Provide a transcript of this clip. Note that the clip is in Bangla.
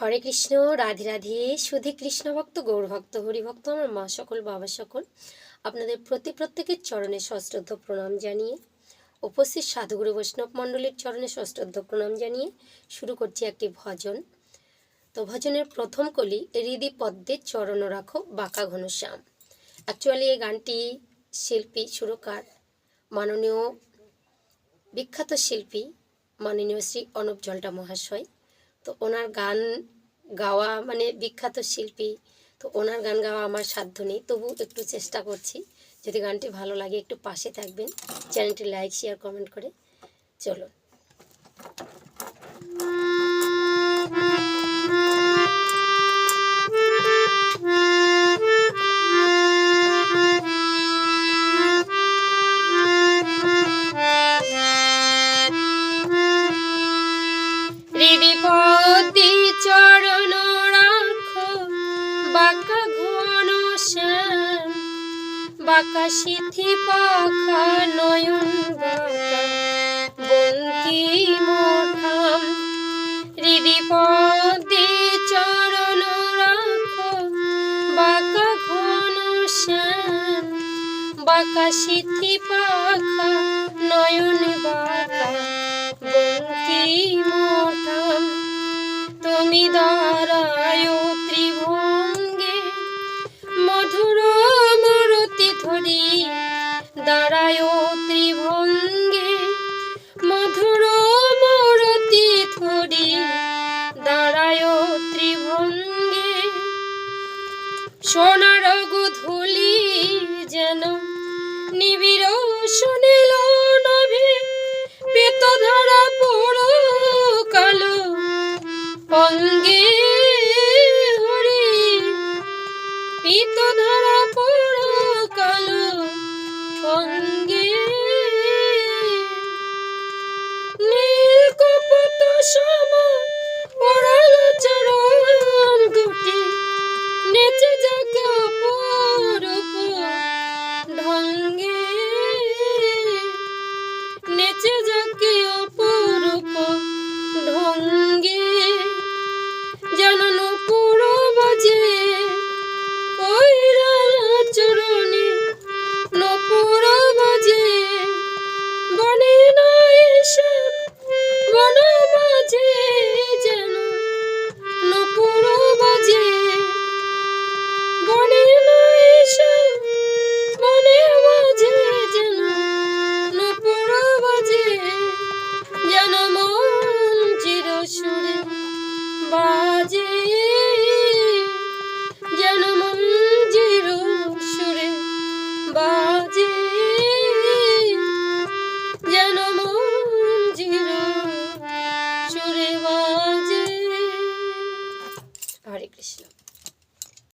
হরে কৃষ্ণ, রাধে রাধে, সুধী কৃষ্ণ ভক্ত, গৌর ভক্ত হরিভক্ত আমার মা সকল, বাবা সকল, আপনাদের প্রতি প্রত্যেকের চরণে সশ্রদ্ধ প্রণাম জানিয়ে, উপস্থিত সাধুগুরু বৈষ্ণব মণ্ডলীর চরণে সশ্রদ্ধ প্রণাম জানিয়ে শুরু করছি একটি ভজন। তো ভজনের প্রথম কলি হৃদি পদ্মে চরণ রাখো বাঁকা ঘনশ্যাম অ্যাকচুয়ালি এই গানটি শিল্পী, সুরকার, মাননীয়, বিখ্যাত শিল্পী, মাননীয় শ্রী অনুপ জলটা মহাশয় তো ওনার গান গাওয়া মানে বিখ্যাত শিল্পী, তো ওনার গান গাওয়া আমার সাধ্য নেই। তবু একটু চেষ্টা করছি, যদি গানটি ভালো লাগে একটু পাশে থাকবেন। চ্যানেলটি লাইক শেয়ার কমেন্ট করে চলুন। বাঁকা সিথি পাখা নয়ন বঙ্কি মোঠাম হৃদি পদে চরণ রাখো। বাঁকা ঘন শ্যাম বাঁকা সিথি পাখা নয়ন বাঁকা পিত ধরা পড়ো সুরে বাজে হরে কৃষ্ণ